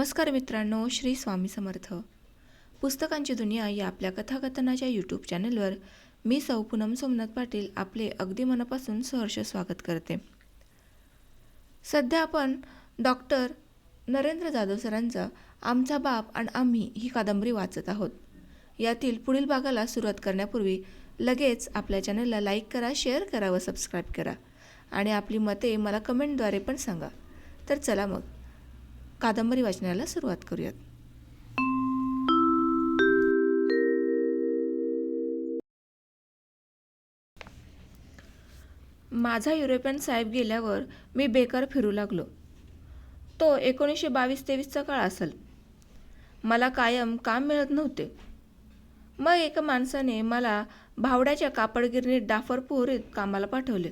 नमस्कार मित्रांनो श्री स्वामी समर्थ. पुस्तकांची दुनिया या आपल्या कथाकथनाच्या यूट्यूब चॅनलवर मी सौ पूनम सोमनाथ पाटील आपले अगदी मनापासून सहर्ष स्वागत करते. सध्या आपण डॉक्टर नरेंद्र जाधव सरांचा आमचा बाप आणि आम्ही ही कादंबरी वाचत आहोत. यातील पुढील भागाला सुरुवात करण्यापूर्वी लगेच आपल्या चॅनलला लाईक करा शेअर करा व सबस्क्राईब करा. आणि आपली मते मला कमेंटद्वारे पण सांगा. तर चला मग. कादंबरी वाचनाला सुरुवात करूयात. माझा युरोपियन साहेब गेल्यावर मी बेकार फिरू लागलो. तो एकोणीसशे बावीस तेवीसचा काळ असेल. मला कायम काम मिळत नव्हते. मग एका माणसाने मला भावड्याच्या कापडगिरणीत डाफरपूर कामाला पाठवले.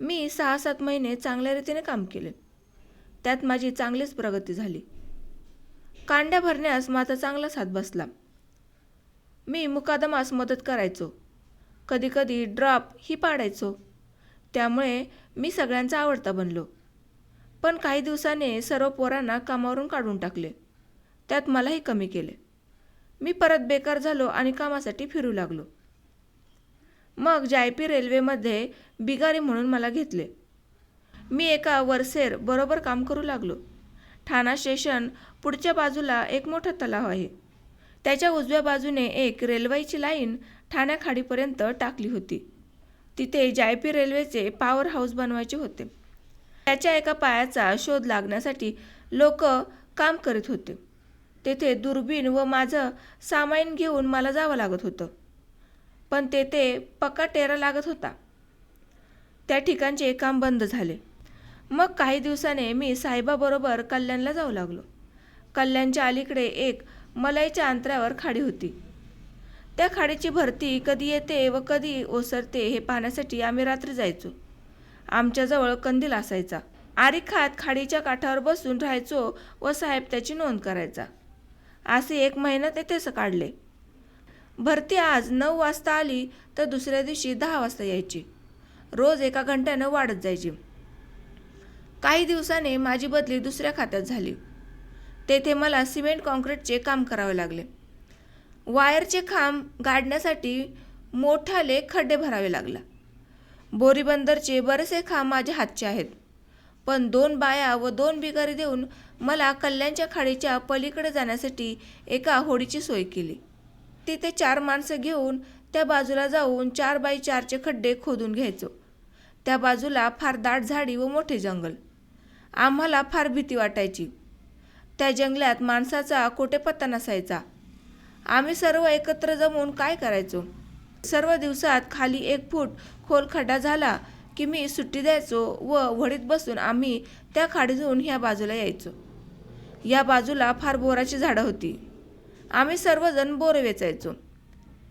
मी सहा सात महिने चांगल्या रीतीने काम केले. त्यात माझी चांगलीच प्रगती झाली. कांड्या भरण्यास माझा चांगलाच हात बसला. मी मुकादमास मदत करायचो. कधीकधी ड्रॉप ही पाडायचो. त्यामुळे मी सगळ्यांचा आवडता बनलो. पण काही दिवसाने सर्व पोरांना कामावरून काढून टाकले. त्यात मलाही कमी केले. मी परत बेकार झालो आणि कामासाठी फिरू लागलो. मग जायपी रेल्वेमध्ये बिगारी म्हणून मला घेतले. मी एका वरसेर बरोबर काम करू लागलो. ठाणा स्टेशन पुढच्या बाजूला एक मोठा तलाव आहे. त्याच्या उजव्या बाजूने एक रेल्वेची लाईन ठाण्या खाडीपर्यंत टाकली होती. तिथे जायपी रेल्वेचे पॉवर हाऊस बनवायचे होते. त्याच्या एका पायाचा शोध लागण्यासाठी लोक काम करीत होते. तेथे दुर्बीण व माझं सामाईन घेऊन मला जावं लागत होतं. पण तेथे पक्का टेरा लागत होता. त्या ठिकाणचे काम बंद झाले. मग काही दिवसाने मी साहेबाबरोबर कल्याणला जाऊ लागलो. कल्याणच्या अलीकडे एक मलाईच्या अंतरावर खाडी होती. त्या खाडीची भरती कधी येते व कधी ओसरते हे पाहण्यासाठी आम्ही रात्री जायचो. आमच्याजवळ कंदील असायचा. आरिखात खाडीच्या काठावर बसून राहायचो व साहेब त्याची नोंद करायचा. असे एक महिना तेथेच काढले. भरती आज नऊ वाजता आली तर दुसऱ्या दिवशी दहा वाजता यायची. रोज एका घंट्यानं वाढत जायची. काही दिवसाने माझी बदली दुसऱ्या खात्यात झाली. तेथे मला सिमेंट कॉन्क्रीटचे काम करावे लागले. वायरचे खांब गाडण्यासाठी मोठाले खड्डे भरावे लागला. बोरीबंदरचे बरेचसे खांब माझ्या हातचे आहेत. पण दोन बाया व दोन बिगारी देऊन मला कल्याणच्या खाडीच्या पलीकडे जाण्यासाठी एका होडीची सोय केली. तिथे चार माणसं घेऊन त्या बाजूला जाऊन चार बाय चारचे खड्डे खोदून घ्यायचो. त्या बाजूला फार दाट झाडी व मोठे जंगल. आम्हाला फार भीती वाटायची. त्या जंगलात माणसाचा कोटेपत्ता नसायचा. आम्ही सर्व एकत्र जमून काय करायचो? सर्व दिवसात खाली एक फूट खोल खड्डा झाला की मी सुट्टी द्यायचो व वडीत बसून आम्ही त्या खाडीतून ह्या बाजूला यायचो. या बाजूला फार बोराची झाडं होती. आम्ही सर्वजण बोरे वेचायचो.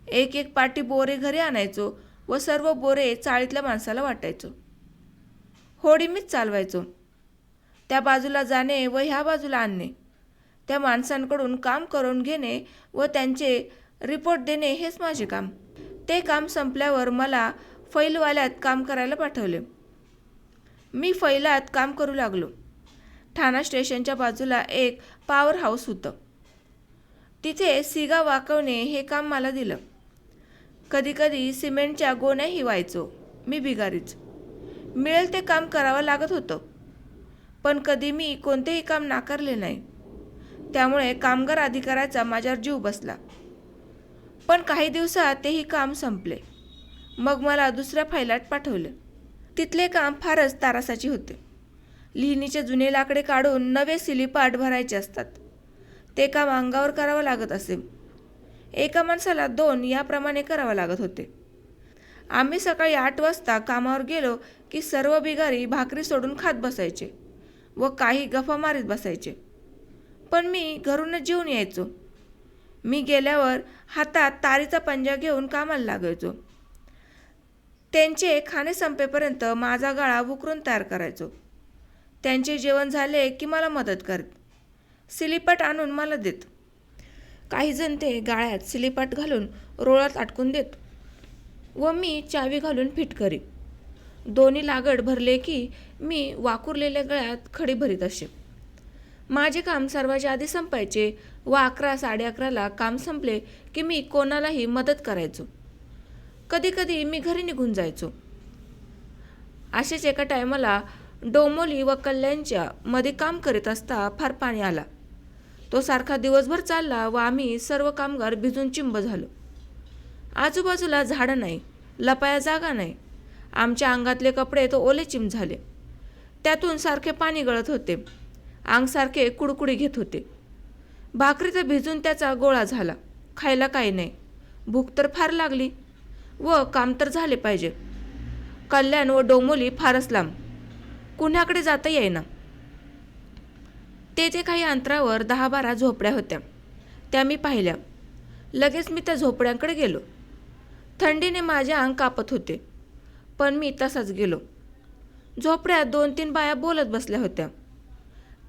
एक एक पाटी बोरे घरी आणायचो व सर्व बोरे चाळीतल्या माणसाला वाटायचो. होडी मीच चालवायचो. त्या बाजूला जाणे व ह्या बाजूला आणणे. त्या माणसांकडून काम करून घेणे व त्यांचे रिपोर्ट देणे हेच माझे काम. ते काम संपल्यावर मला फैलवाल्यात काम करायला पाठवले. मी फैलात काम करू लागलो. ठाणा स्टेशनच्या बाजूला एक पॉवर हाऊस होतं. तिथे सिगा वाकवणे हे काम मला दिलं. कधीकधी सिमेंटच्या गोण्याही व्हायचो मी बिगारीच. मिळेल ते काम करावं लागत होतं. पण कधी मी कोणतेही काम नाकारले नाही. त्यामुळे कामगार अधिकाराचा माझ्यावर जीव बसला. पण काही दिवसात तेही काम संपले. मग मला दुसऱ्या फायलात पाठवले. तिथले काम फारच तारासाचे होते. लिहिणीचे जुने लाकडे काढून नवे सिलिपाट भरायचे असतात. ते काम अंगावर करावं लागत असे. एका माणसाला दोन याप्रमाणे करावं लागत होते. आम्ही सकाळी आठ वाजता कामावर गेलो की सर्व बिगारी भाकरी सोडून खात बसायचे. व काही गफा मारीत बसायचे. पण मी घरूनच जेवून यायचो. मी गेल्यावर हातात तारीचा पंजा घेऊन कामाला लागायचो. त्यांचे खाणे संपेपर्यंत माझा गाळा उकरून तयार करायचो. त्यांचे जेवण झाले की मला मदत करत. सिलिपट आणून मला देत. काही जण ते गाळ्यात सिलिपट घालून रोळात अटकून देत व मी चावी घालून फिट करी दोन्ही लागड भरले की मी वाकुरलेल्या गळ्यात खडी भरीत असे. माझे काम सर्वाच्या आधी संपायचे व अकरा साडे अकराला काम संपले की मी कोणालाही मदत करायचो. कधीकधी मी घरी निघून जायचो. असेच एका टायमाला डोंबोली व कल्याणच्या मध्ये काम करीत असता फार पाणी आला. तो सारखा दिवसभर चालला व आम्ही सर्व कामगार भिजून चिंब झालो. आजूबाजूला झाडं नाही लपाया जागा नाही आमच्या अंगातले कपडे तो ओले झाले. त्यातून सारखे पाणी गळत होते. अंगसारखे कुडकुडी घेत होते. भाकरी तर भिजून त्याचा गोळा झाला. खायला काही नाही. भूक तर फार लागली व काम तर झाले पाहिजे. कल्याण व डोंबोली फारच लांब. कुण्याकडे जाता येईना. तेथे काही अंतरावर दहा बारा झोपड्या होत्या. त्या मी पाहिल्या. लगेच मी त्या झोपड्यांकडे गेलो. थंडीने माझे अंग कापत होते. पण मी तसाच गेलो. झोपड्यात दोन तीन बाया बोलत बसल्या होत्या.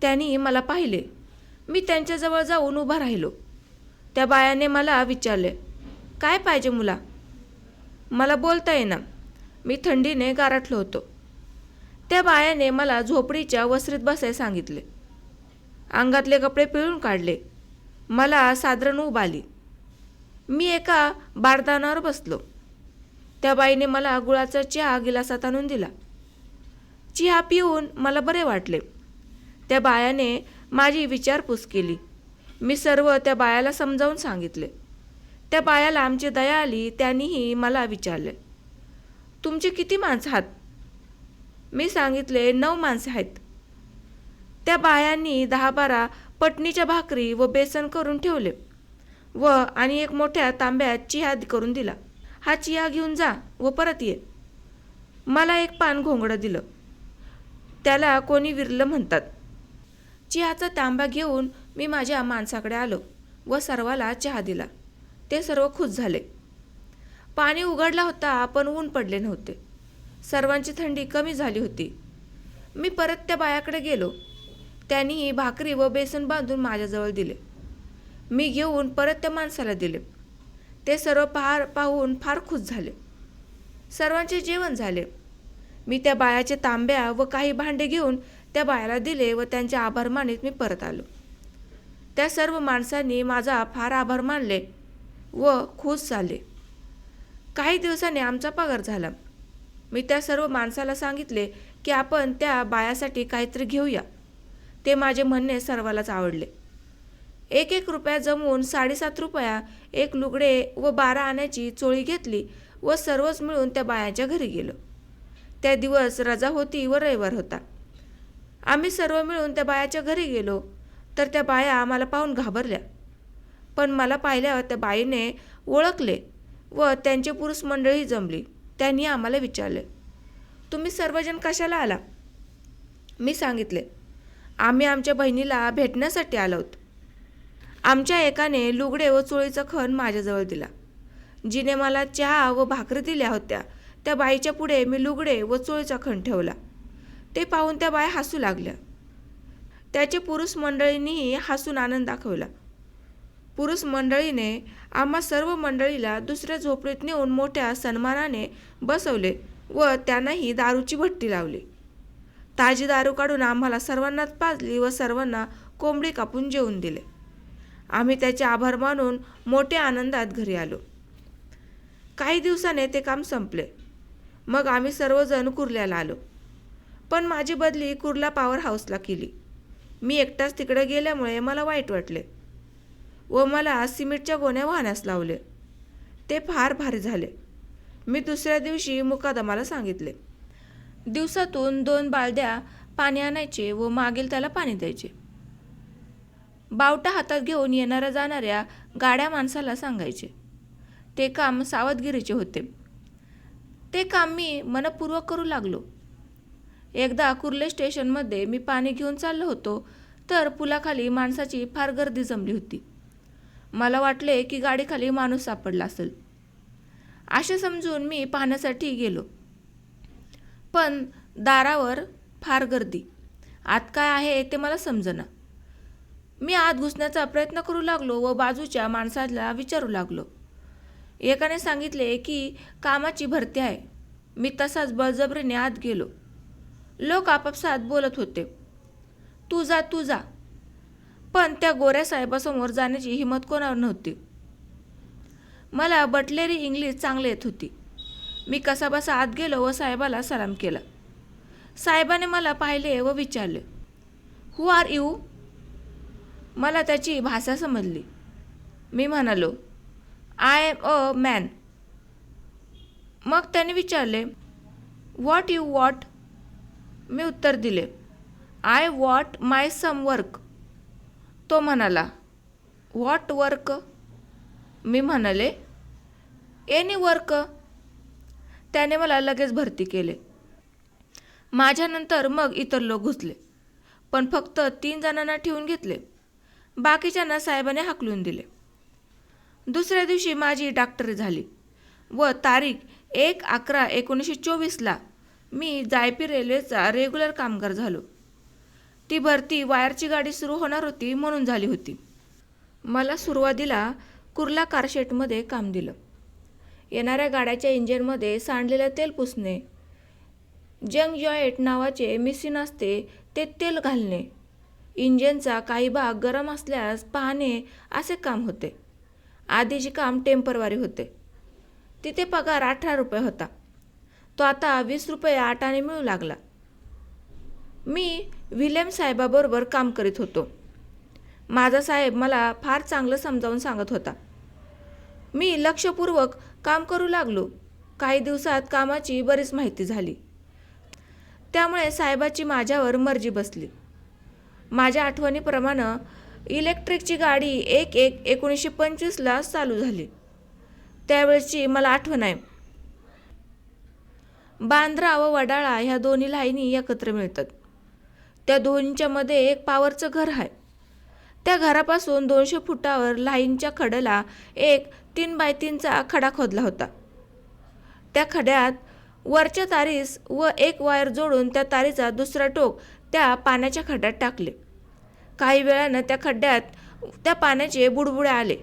त्यांनी मला पाहिले. मी त्यांच्याजवळ जाऊन उभा राहिलो. त्या बायाने मला विचारले काय पाहिजे मुला? मला बोलता येईना. मी थंडीने गारठलो होतो. त्या बायाने मला झोपडीच्या वसरीत बसाय सांगितले. अंगातले कपडे पिळून काढले. मला साधारण उब आली. मी एका बारदानावर बसलो. त्या बाईने मला गुळाचा चहा गिलासात आणून दिला. चहा पिऊन मला बरे वाटले. त्या बायाने माझी विचारपूस केली. मी सर्व त्या बायाला समजावून सांगितले. त्या बायाला आमची दया आली त्यांनीही मला विचारले तुमचे किती माणसं आहात? मी सांगितले नऊ माणसे आहेत. त्या बायांनी दहा बारा पटणीच्या भाकरी व बेसन करून ठेवले व आणि एक मोठ्या तांब्यात चिहा करून दिला. हा चिया घेऊन जा व परत ये. मला एक पान घोंगडं दिलं. त्याला कोणी विरलं म्हणतात. चिहाचा तांबा घेऊन मी माझ्या माणसाकडे आलो व सर्वाला चहा दिला. ते सर्व खुश झाले. पाणी उघडला होता पण ऊन पडले नव्हते. सर्वांची थंडी कमी झाली होती. मी परत त्या बायाकडे गेलो. त्यांनी भाकरी व बेसन बांधून माझ्याजवळ दिले. मी घेऊन परत त्या माणसाला दिले. ते सर्व फार पाहून फार खुश झाले. सर्वांचे जेवण झाले. मी त्या बायाचे तांब्या व काही भांडे घेऊन त्या बायाला दिले व त्यांचे आभार मानित मी परत आलो. त्या सर्व माणसांनी माझा फार आभार मानले व खुश झाले. काही दिवसांनी आमचा पगार झाला. मी त्या सर्व माणसाला सांगितले की आपण त्या बायासाठी काहीतरी घेऊया. ते माझे म्हणणे सर्वालाच आवडले. एक एक रुपया जमवून साडेसात रुपया एक लुगडे व बारा आण्याची चोळी घेतली व सर्वच मिळून त्या बायाच्या घरी गेलो. त्या दिवस रजा होती व रविवार होता. आम्ही सर्व मिळून त्या बायाच्या घरी गेलो तर त्या बाया आम्हाला पाहून घाबरल्या. पण मला पाहिल्यावर त्या बाईने ओळखले व त्यांचे पुरुष मंडळी जमली. त्यांनी आम्हाला विचारले तुम्ही सर्वजण कशाला आला? मी सांगितले आम्ही आमच्या बहिणीला भेटण्यासाठी आलो आहोत आमच्या एकाने लुगडे व चोळीचा खण माझ्याजवळ दिला. जिने मला चहा व भाकरी दिल्या होत्या त्या बाईच्या पुढे मी लुगडे व चोळीचा खण ठेवला. ते पाहून त्या बाया हसू लागल्या. त्याचे पुरुष मंडळींनीही हसून आनंद दाखवला. पुरुष मंडळीने आम्हा सर्व मंडळीला दुसऱ्या झोपडीत नेऊन मोठ्या सन्मानाने बसवले व त्यांनाही दारूची भट्टी लावली. ताजी दारू काढून आम्हाला सर्वांनाच पाजली व सर्वांना कोंबडी कापून जेवून दिले. आम्ही त्याचे आभार मानून मोठ्या आनंदात घरी आलो. काही दिवसाने ते काम संपले. मग आम्ही सर्वजण कुर्ल्याला आलो. पण माझी बदली कुर्ला पॉवर हाऊसला केली. मी एकटाच तिकडे गेल्यामुळे मला वाईट वाटले व मला सिमेंटच्या गोण्या वाहण्यास लावले. ते फार भारी झाले. मी दुसऱ्या दिवशी मुकादमाला सांगितले. दिवसातून दोन बालद्या पाणी आणायचे व मागील त्याला पाणी द्यायचे. बावटा हातात घेऊन येणाऱ्या जाणाऱ्या गाड्या माणसाला सांगायचे. ते काम सावधगिरीचे होते. ते काम मी मनपूर्वक करू लागलो. एकदा कुर्ले स्टेशनमध्ये मी पाणी घेऊन चाललो होतो तर पुलाखाली माणसाची फार गर्दी जमली होती. मला वाटले की गाडीखाली माणूस सापडला असेल. असे समजून मी पाहण्यासाठी गेलो. पण दारावर फार गर्दी. आत काय आहे ते मला समजना. मी आत घुसण्याचा प्रयत्न करू लागलो व बाजूच्या माणसाला विचारू लागलो. एकाने सांगितले की कामाची भरती आहे. मी तसाच बळजबरीने आत गेलो. लोक आपापसात बोलत होते. तू जा तू जा. पण त्या गोऱ्या साहेबासमोर जाण्याची हिंमत कोणावर नव्हती. मला बटलेरी इंग्लिश चांगली येत होती. मी कसाबसा आत गेलो व साहेबाला सलाम केला. साहेबाने मला पाहिले व विचारले हू आर यू मला त्याची भाषा समजली. मी म्हणालो आय एम अ मॅन मग त्याने विचारले वॉट यू वॉट मी उत्तर दिले I what my some work तो म्हणाला व्हॉट वर्क मी म्हणाले एनी वर्क त्याने मला लगेच भरती केले. माझ्यानंतर मग इतर लोक घुसले पण फक्त तीन जणांना ठेवून घेतले. बाकीच्यांना साहेबाने हाकलून दिले. दुसऱ्या दिवशी माझी डॉक्टरी झाली. व तारीख एक अकरा एकोणीसशे चोवीसला मी जायपी रेल्वेचा रेग्युलर कामगार झालो. ती भरती वायरची गाडी सुरू होणार होती म्हणून झाली होती. मला सुरुवातीला कुर्ला कारशेटमध्ये काम दिलं. येणाऱ्या गाड्याच्या इंजिनमध्ये सांडलेलं तेल पुसणे जंग जॉएट नावाचे मिसिन असते ते तेल घालणे इंजिनचा काही भाग गरम असल्यास पाहणे असे काम होते. आधीचे काम टेम्परवारी होते. तिथे पगार अठरा रुपये होता. तो आता वीस रुपये आटाने मिळू लागला. मी विलेम साहेबाबरोबर काम करीत होतो. माझा साहेब मला फार चांगलं समजावून सांगत होता. मी लक्षपूर्वक काम करू लागलो. काही दिवसात कामाची बरीच माहिती झाली. त्यामुळे साहेबाची माझ्यावर मर्जी बसली. माझ्या आठवणीप्रमाणे इलेक्ट्रिकची गाडी एक एक एकोणीसशे पंचवीसला चालू झाली. त्यावेळची मला आठवण आहे. बांद्रा व वडाळा ह्या दोन्ही लाईनी एकत्र मिळतात. त्या दोन्हीच्यामध्ये एक पावरचं घर आहे. त्या घरापासून दोनशे फुटावर लाईनच्या खड्याला एक तीन बाय तीनचा खडा खोदला होता. त्या खड्यात वरच्या तारीस व एक वायर जोडून त्या तारीचा दुसरा टोक त्या पाण्याच्या खड्यात टाकले. काही वेळानं त्या खड्ड्यात त्या पाण्याचे बुडबुडे आले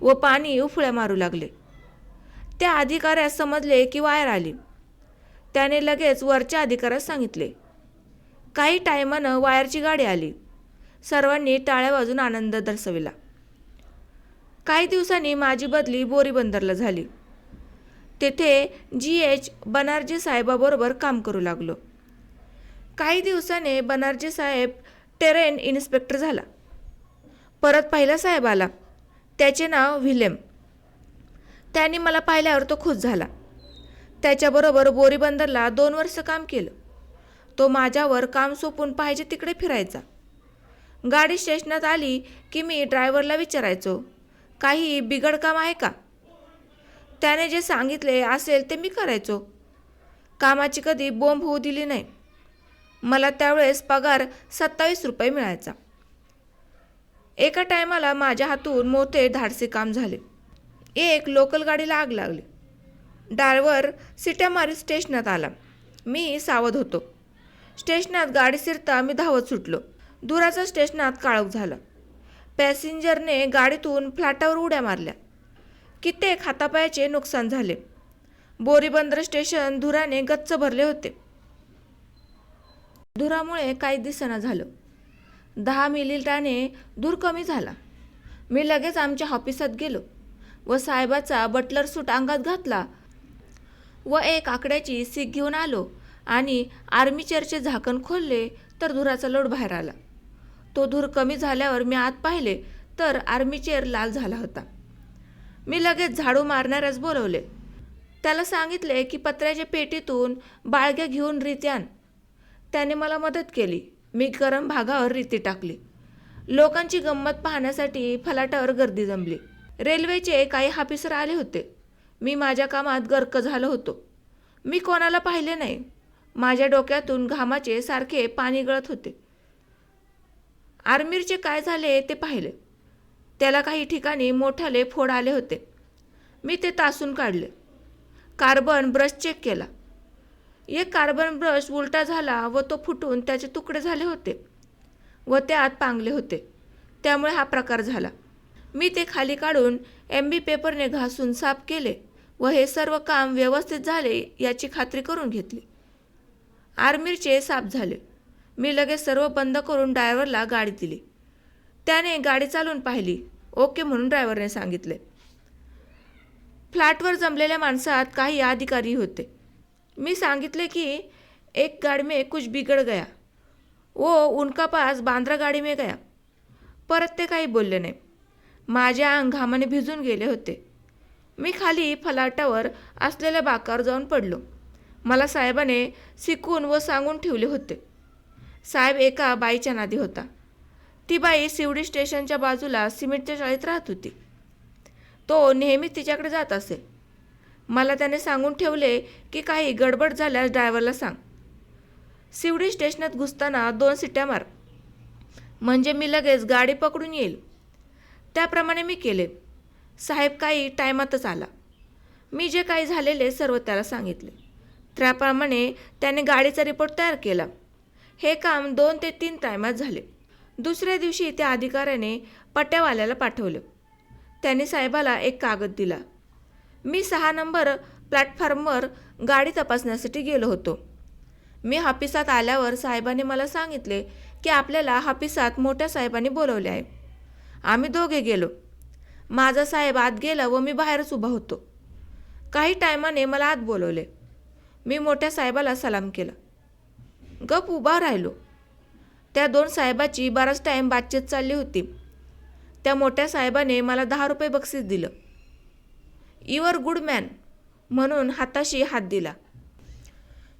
व पाणी उफळ्या मारू लागले. त्या अधिकाऱ्यास समजले की वायर आली. त्याने लगेच वरच्या अधिकाऱ्यास सांगितले काही टायमानं वायरची गाडी आली. सर्वांनी टाळ्या वाजून आनंद दर्शविला. काही दिवसांनी माझी बदली बोरीबंदरला झाली. तेथे जी एच बनार्जी साहेबाबरोबर काम करू लागलो. काही दिवसाने बनार्जी साहेब टेरेन इन्स्पेक्टर झाला. परत पहिला साहेब आला त्याचे नाव व्हिलेम त्यांनी मला पाहिल्यावर तो खुश झाला. त्याच्याबरोबर बोरीबंदरला दोन वर्ष काम केलं. तो माझ्यावर काम सोपून पाहिजे तिकडे फिरायचा. गाडी स्टेशनात आली की मी ड्रायव्हरला विचारायचो काही बिघड काम आहे का? त्याने जे सांगितले असेल ते मी करायचो. कामाची कधी बोंब होऊ दिली नाही. मला त्यावेळेस पगार सत्तावीस रुपये मिळायचा. एका टायमाला माझ्या हातून मोठे धाडसे काम झाले. एक लोकल गाडीला आग लागली. डायव्हर सिट्या मारीत स्टेशनात आला. मी सावध होतो. स्टेशनात गाडी शिरता मी धावत सुटलो. दुराचा स्टेशनात काळोख झाला. पॅसेंजरने गाडीतून फ्लॅटावर उड्या मारल्या. कित्येक हातापायाचे नुकसान झाले. बोरीबंदर स्टेशन धुराने गच्च भरले होते. धुरामुळे काही दिसेना झालं. दहा मिनिटाने धूर कमी झाला. मी लगेच आमच्या ऑफिसात गेलो व साहेबाचा बटलर सूट अंगात घातला व एक आकड्याची सीख घेऊन आलो आणि आर्मीचेअरचे झाकण खोलले तर धुराचा लोड बाहेर आला. तो धूर कमी झाल्यावर मी आत पाहिले तर आर्मीचेअर लाल झाला होता. मी लगेच झाडू मारणाऱ्यास बोलवले. त्याला सांगितले की पत्र्याच्या पेटीतून बाळग्या घेऊन रित्यान त्याने मला मदत केली. मी गरम भागावर रीती टाकली. लोकांची गंमत पाहण्यासाठी फलाटावर गर्दी जमली. रेल्वेचे काही हाफिसर आले होते. मी माझ्या कामात गर्क झालो होतो. मी कोणाला पाहिले नाही. माझ्या डोक्यातून घामाचे सारखे पाणी गळत होते. आर्मीरचे काय झाले ते पाहिले. त्याला काही ठिकाणी मोठाले फोड आले होते. मी ते तासून काढले. कार्बन ब्रश चेक केला. एक कार्बन ब्रश उलटा झाला व तो फुटून त्याचे तुकडे झाले होते व त्यात पांगले होते. त्यामुळे हा प्रकार झाला. मी ते खाली काढून एम बी पेपरने घासून साफ केले व हे सर्व काम व्यवस्थित झाले याची खात्री करून घेतली. आर्मीरचे साफ झाले. मी लगेच सर्व बंद करून ड्रायव्हरला गाडी दिली. त्याने गाडी चालवून पाहिली. ओके म्हणून ड्रायव्हरने सांगितले. फ्लॅटवर जमलेल्या माणसात काही अधिकारी होते. मी सांगितले की एक गाड़ी में कुछ बिगड़ गया। वो उनका पास बांद्रा गाडी में गया। परत ते काही बोलले नाही। माझ्या अंग घामाने भिजून गेले होते। मी खाली फलाटावर असलेल्या बाकावर जाऊन पडलो। मला साहेबाने शिकून व सांगून ठेवले होते। साहेब एका बाईच्या नादी होता। ती बाई शिवडी स्टेशनच्या बाजूला सिमेंटच्या शाळेत राहत होती। तो नेहमी तिच्याकडे जात असे। मला त्याने सांगून ठेवले की काही गडबड झाल्यास ड्रायव्हरला सांग. शिवडी स्टेशनात घुसताना दोन सिट्ट्या मार. म्हणजे मी लगेच गाडी पकडून येईल. त्याप्रमाणे मी केले. साहेब काही टायमातच आला. मी जे काही झालेले सर्व त्याला सांगितले. त्याप्रमाणे त्याने गाडीचा रिपोर्ट तयार केला. हे काम दोन ते तीन टायमात झाले. दुसऱ्या दिवशी त्या अधिकाऱ्याने पट्ट्यावाल्याला पाठवले. त्याने साहेबाला एक कागद दिला. मी सहा नंबर प्लॅटफॉर्मवर गाडी तपासण्यासाठी गेलो होतो. मी हापिसात आल्यावर साहेबांनी मला सांगितले की आपल्याला हापिसात मोठ्या साहेबांनी बोलवले आहे. आम्ही दोघे गेलो. माझा साहेब आत गेला व मी बाहेरच उभा होतो. काही टायमाने मला आत बोलवले. मी मोठ्या साहेबाला सलाम केला. गप उभा राहिलो. त्या दोन साहेबाची बराच टाईम बातचीत चालली होती. त्या मोठ्या साहेबाने मला दहा रुपये बक्षीस दिलं. युअर गुड मॅन म्हणून हाताशी हात दिला.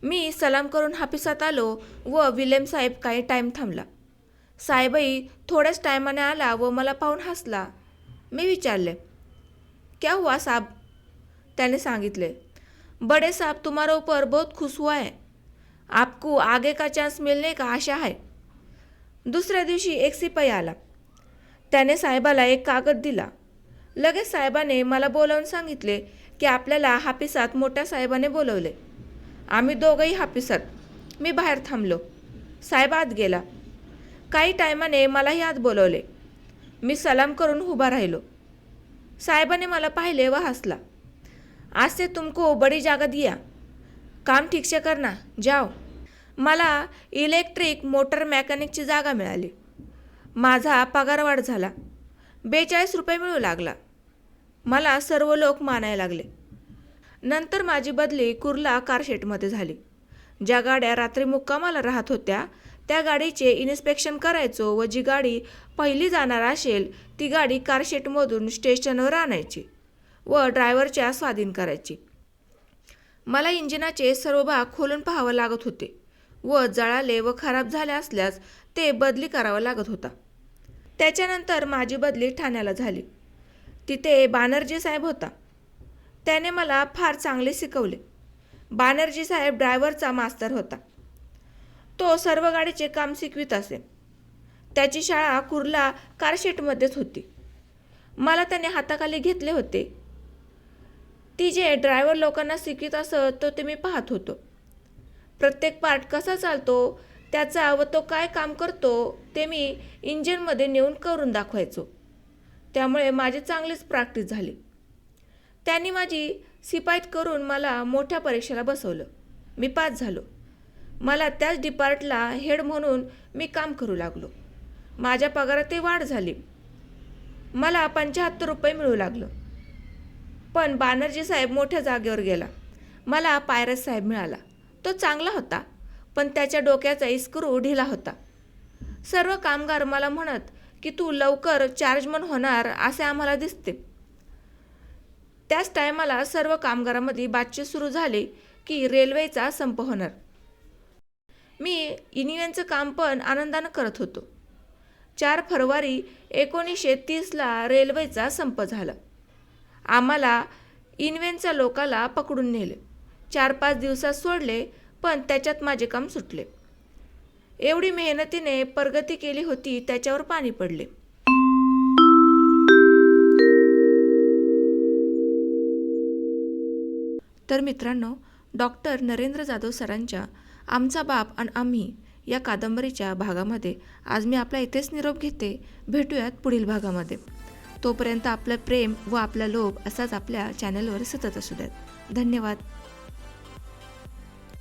मी सलाम करून हापिसात आलो व विलेम साहेब काही टाईम थांबला. साहेबही थोड्याच टायमाने आला व मला पाहून हसला. मी विचारले क्या हुआ साहब? त्याने सांगितले बड़े साहब तुम्हारे ऊपर बहुत खुश हुआ है. आपको आगे का चान्स मिलने का आशा है. दुसऱ्या दिवशी एक सिपाई आला. त्याने साहेबाला एक कागद दिला. लगेच साहेबाने मला बोलावून सांगितले की आपल्याला हापिसात मोठ्या साहेबाने बोलवले. आम्ही दोघंही हापिसात. मी बाहेर थांबलो. साहेब आत गेला. काही टायमाने मलाही आत बोलवले. मी सलाम करून उभा राहिलो. साहेबाने मला पाहिले व हसला. आज से तुमको बड़ी जागा दिया. काम ठीक से करना. जाओ. मला इलेक्ट्रिक मोटर मेकॅनिकची जागा मिळाली. माझा पगारवाढ झाला. बेचाळीस रुपये मिळू लागला. मला सर्व लोक मानायला लागले. नंतर माझी बदली कुर्ला कारशेटमध्ये झाली. ज्या गाड्या रात्री मुक्कामाला राहत होत्या त्या गाडीचे इन्स्पेक्शन करायचो व जी गाडी पहिली जाणार असेल ती गाडी कारशेटमधून स्टेशनवर आणायची व ड्रायव्हरच्या स्वाधीन करायची. मला इंजिनाचे सर्व भाग खोलून पाहावं लागत होते व जळाले व खराब झाले असल्यास ते बदली करावा लागत होता. त्याच्यानंतर माझी बदली ठाण्याला झाली. तिथे बानर्जी साहेब होता. त्याने मला फार चांगले शिकवले. बानर्जी साहेब ड्रायव्हरचा मास्तर होता. तो सर्व गाडीचे काम शिकवित असे. त्याची शाळा कुर्ला कारशेटमध्येच होती. मला त्याने हाताखाली घेतले होते. ती जे ड्रायव्हर लोकांना शिकवित असत तो ते मी पाहत होतो. प्रत्येक पार्ट कसा चालतो त्याचा व तो काय काम करतो ते मी इंजिनमध्ये नेऊन करून दाखवायचो. त्यामुळे माझी चांगलीच प्रॅक्टिस झाली. त्यांनी माझी शिपाईत करून मला मोठ्या परीक्षेला बसवलं. मी पास झालो. मला त्याच डिपार्टला हेड म्हणून मी काम करू लागलो. माझ्या पगारातही वाढ झाली. मला पंच्याहत्तर रुपये मिळू लागलं. पण बानर्जी साहेब मोठ्या जागेवर गेला. मला पायरस साहेब मिळाला. तो चांगला होता पण त्याच्या डोक्याचा इस्क्रू ढिला होता. सर्व कामगार मला म्हणत की तू लवकर चार्जमन होणार असे आम्हाला दिसते. त्याच टायमाला सर्व कामगारांमध्ये बातचीत सुरू झाली की रेल्वेचा संप होणार. मी युनियनचं काम पण आनंदानं करत होतो. चार फरवरी एकोणीसशे तीसला रेल्वेचा संप झाला. आम्हाला इनवेनच्या लोकाला पकडून नेले. चार पाच दिवसात सोडले पण त्याच्यात माझे काम सुटले. एवढी मेहनतीने प्रगती केली होती त्याच्यावर पाणी पडले. तर मित्रांनो डॉक्टर नरेंद्र जाधव सरांच्या आमचा बाप आणि आम्ही या कादंबरीच्या भागामध्ये आज मी आपला इथेच निरोप घेते. भेटूयात पुढील भागामध्ये. तोपर्यंत आपलं प्रेम व आपला लोभ असाच आपल्या चॅनलवर सतत असू द्यात. धन्यवाद.